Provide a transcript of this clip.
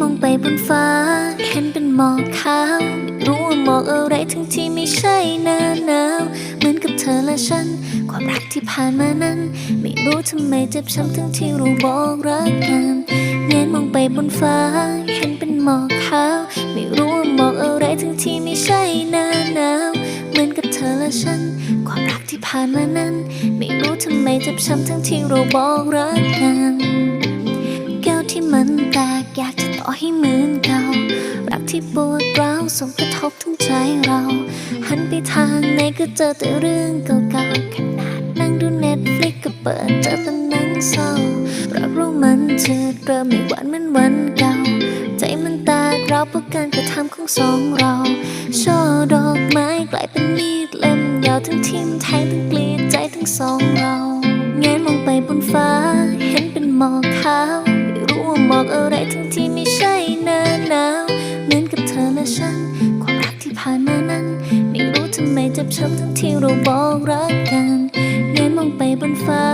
มองไปบนฟ้า เห็นเป็นหมอกขาว ไม่รู้ว่าหมอกอะไรทั้งที่ไม่ใช่หน้าหนาวเหมือนกับเธอและฉัน ความรักที่ผ่านมานั้น ไม่รู้ทำไมเจ็บช้ำทั้งที่เราบอกรักกันเงยมองไปบนฟ้าเห็นเป็นหมอกขาวไม่รู้ว่าหมอกอะไรทั้งที่ไม่ใช่หน้าหนาวเหมือนกับเธอและฉันความรักที่ผ่านมานั้นไม่รู้ทำไมเจ็บช้ำทั้งที่เราบอกรักกัน กอยากจะต่อให้เหมือนเก่ารักที่ปวดร้าวส่งกระทบทั้งใจเรา หันไปทางไหนก็เจอแต่เรื่องเก่าๆขนาดนั่งดูเน็ตฟลิกก็เปิดเจอแต่หนังเศร้ารักรู้มันเจืดเริ่มไม่หวานเหมือนวันเก่า ใจมันแตกราเพราะการกระทำของสองเราช่อดอกไม้กลายเป็นมีดเล่มยาวทั้งทิ่มแทงทั้งกรีดใจทั้งสองเราแงนมองไปบนฟ้าเห็นเป็นหมอกขาว ไม่รู้ว่าหมอกอะไรทั้งที่ไม่ใช่หน้าหนาวเหมือนกับเธอและฉัน ความรักที่ผ่านมานั้น ไม่รู้ทำไมเจ็บช้ำทั้งที่เราบอกรักกันเงยมองไปบนฟ้า